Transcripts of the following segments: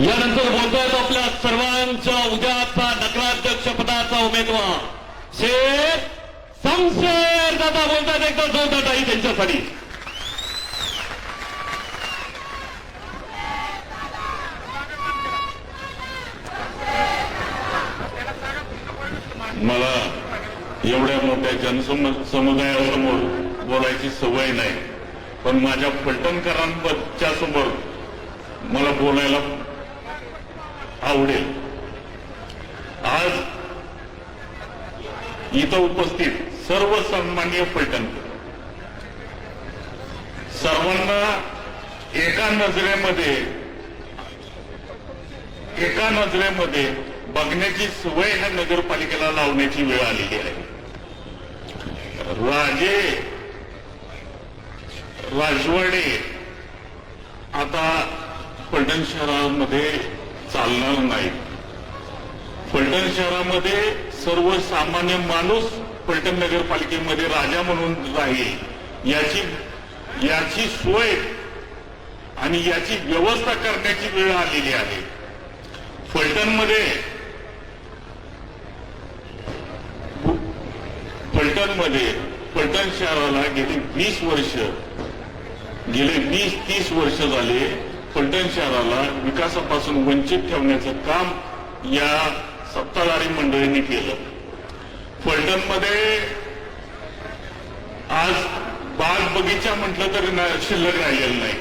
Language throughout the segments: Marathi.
यानंतर बोलतोय तो आपल्या सर्वांच्या उद्याचा नगराध्यक्ष पदाचा उमेदवार. शेख संशेर दादा बोलतात एकदा जोरदार ताई त्यांच्यासाठी. मला एवढ्या मोठ्या जनसम बोलायची सवय नाही. पण माझ्या फलटणकरांच्या समोर मला बोलायला आवडेल आज इथं उपस्थित सर्व सन्मान्य फलटणकर सर्वांना एका नजरेमध्ये एका नजरेमध्ये बघण्याची सवय ह्या नगरपालिकेला लावण्याची वेळ आलेली आहे. राजे राजवाडे आता पलटण शहरामध्ये चालणार नाही. फलटण शहरामध्ये सर्वसामान्य माणूस फलटण नगरपालिकेमध्ये राजा म्हणून राहील. याची याची सोय आणि याची व्यवस्था करण्याची वेळ आलेली आहे. फलटणमध्ये फलटणमध्ये फलटण शहराला गेली वीस वर्ष गेले वीस तीस वर्ष झाले. फलटण शहराला विकासापासून वंचित ठेवण्याचं काम या सत्ताधारी मंडळींनी केलं. फलटणमध्ये आज बाग बगीचा म्हटलं तरी ना- शिल्लक राहिलेलं नाही.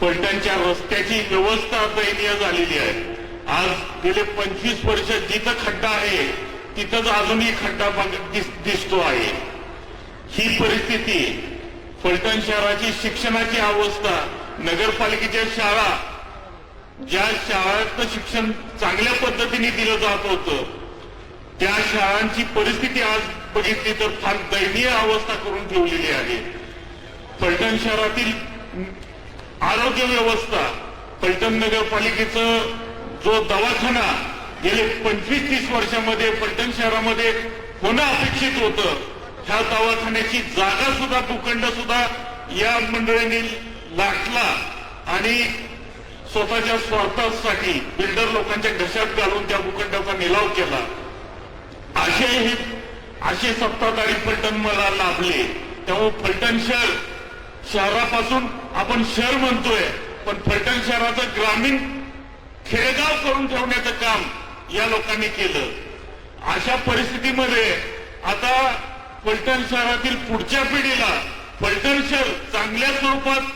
फलटणच्या रस्त्याची व्यवस्था दयनीय झालेली आहे. आज गेले पंचवीस वर्ष जिथं खड्डा आहे तिथंच अजूनही खड्डा दिस- दिसतो आहे. ही परिस्थिती फलटण शहराची शिक्षणाची अवस्था नगरपालिकेच्या शाळा ज्या शाळांचं शिक्षण चांगल्या पद्धतीने दिलं जात होतं त्या शाळांची परिस्थिती आज बघितली तर फार दयनीय अवस्था करून ठेवलेली आहे. फलटण शहरातील आरोग्य व्यवस्था फलटण नगरपालिकेचं जो दवाखाना गेले पंचवीस तीस वर्षामध्ये फलटण शहरामध्ये होणं अपेक्षित होतं ह्या दवाखान्याची जागा सुद्धा भूखंड सुद्धा या मंडळींनी लाटला आणि स्वतःच्या स्वार्थासाठी बिल्डर लोकांच्या घशात घालून त्या भूखंडाचा निलाव केला. असे हे असे सत्ताधारी फलटण मला लाभले. त्यामुळे फलटण शहर शहरापासून आपण शहर म्हणतोय पण फलटण शहराचं ग्रामीण खेडेगाव करून ठेवण्याचं काम या लोकांनी केलं. अशा परिस्थितीमध्ये आता फलटण शहरातील पुढच्या पिढीला फलटण शहर चांगल्या स्वरूपात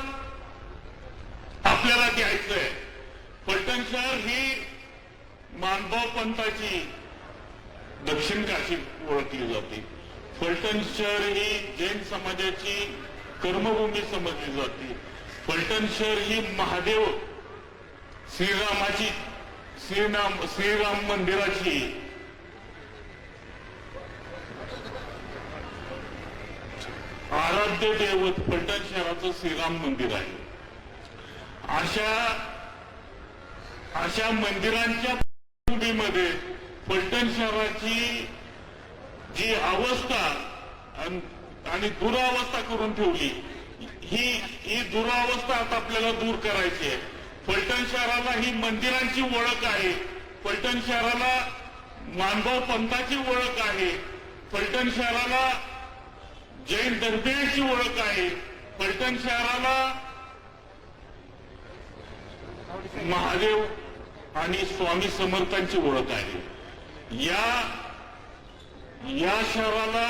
आपल्याला द्यायचंय पलटण शहर ही मानभाव पंथाची दक्षिण काशी ओळखली जाते. फलटण शहर ही जैन समाजाची कर्मभूमी समजली जाते. फलटण शहर ही महादेव श्रीरामाची श्रीराम श्रीराम मंदिराची आराध्य दैवत फलटण शहराचं श्रीराम मंदिर आहे. अशा अशा मंदिरांच्या मध्ये पलटण शहराची जी अवस्था आणि दुरावस्था करून ठेवली ही ही दुरावस्था आता आपल्याला दूर करायची आहे. पलटण शहराला ही मंदिरांची ओळख आहे. पलटण शहराला मानभाव पंथाची ओळख आहे. पलटण शहराला जैन धर्मियांची ओळख आहे. पलटण शहराला महादेव आणि स्वामी समर्थांची ओळख आहे. या या शहराला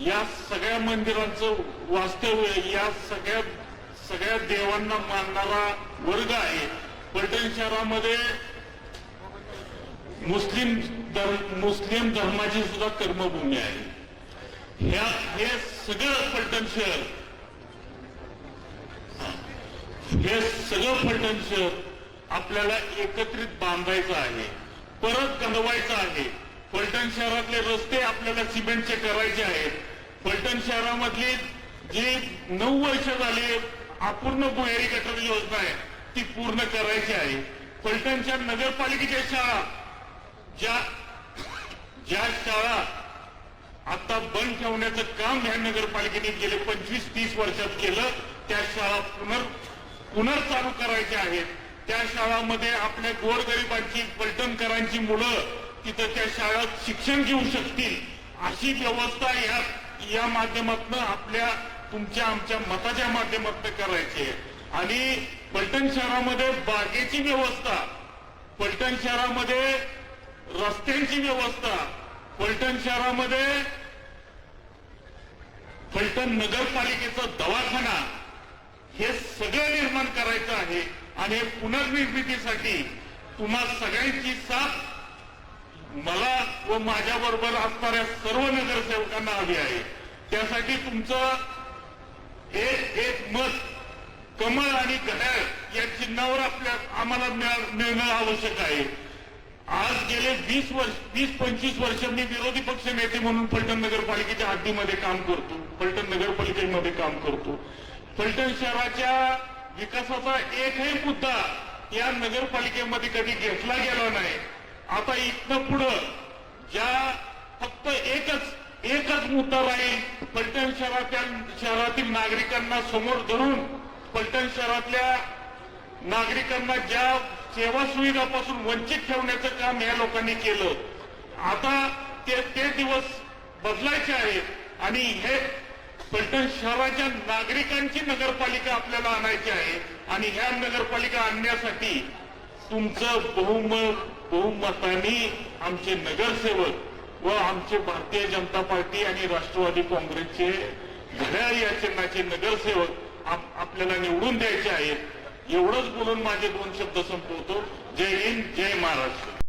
या सगळ्या मंदिरांचं वास्तव्य या सगळ्या सगळ्या देवांना मानणारा वर्ग आहे. फलटण शहरामध्ये मुस्लिम धर्म मुस्लिम धर्माची सुद्धा कर्मभूमी आहे. ह्या हे सगळं फलटण शहर हे सगळं फलटण शहर आपल्याला एकत्रित बांधायचं आहे परत घडवायचं आहे. फलटण शहरातले रस्ते आपल्याला सिमेंटचे करायचे आहेत. फलटण शहरामधली जी नऊ वर्ष झाली अपूर्ण भुयारी गटर योजना आहे ती पूर्ण करायची आहे. फलटणच्या नगरपालिकेच्या शाळा ज्या ज्या शाळा आता बंद ठेवण्याचं काम ह्या नगरपालिकेने गेले पंचवीस तीस वर्षात केलं त्या शाळा पुनर् पुनर्चालू करायच्या आहेत. त्या शाळांमध्ये आपल्या गोरगरिबांची पलटणकरांची मुलं तिथं त्या शाळेत शिक्षण घेऊ शकतील. अशी व्यवस्था या या माध्यमातून आपल्या तुमच्या आमच्या मताच्या माध्यमातून करायची आहे. आणि पलटण शहरामध्ये बागेची व्यवस्था पलटण शहरामध्ये रस्त्यांची व्यवस्था पलटण शहरामध्ये पलटण नगरपालिकेचा दवाखाना हे सगळं निर्माण करायचं आहे. आणि पुनर्निर्मितीसाठी तुम्हा सगळ्यांची साथ मला व माझ्याबरोबर असणाऱ्या सर्व नगरसेवकांना हवी आहे. त्यासाठी तुमचं एक एक मत कमळ आणि घड्याळ या चिन्हावर आपल्या आम्हाला मिळणं आवश्यक आहे. आज गेले वीस वर्ष वीस पंचवीस वर्ष मी विरोधी पक्ष नेते म्हणून फलटण नगरपालिकेच्या हद्दीमध्ये काम करतो. फलटण नगरपालिकेमध्ये काम करतो. फलटण शहराच्या विकासाचा एकही मुद्दा या नगरपालिकेमध्ये कधी घेतला गेला नाही. आता इथनं पुढं ज्या फक्त एकच एकच मुद्दा राहील पलटण शहरातल्या शहरातील नागरिकांना समोर धरून पलटण शहरातल्या नागरिकांना ज्या सेवा सुविधापासून वंचित ठेवण्याचं काम या लोकांनी केलं. आता ते ते दिवस बदलायचे आहेत आणि हे फलटण शहराच्या नागरिकांची नगरपालिका आपल्याला आणायची आहे आणि ह्या नगरपालिका आणण्यासाठी तुमचं बहुमत बहुमतानी आमचे नगरसेवक व आमचे भारतीय जनता पार्टी आणि राष्ट्रवादी काँग्रेसचे घड्याळ या चिन्हाचे नगरसेवक आप- आपल्याला निवडून द्यायचे आहेत. एवढंच बोलून माझे दोन शब्द संपवतो. जय हिंद जय महाराष्ट्र.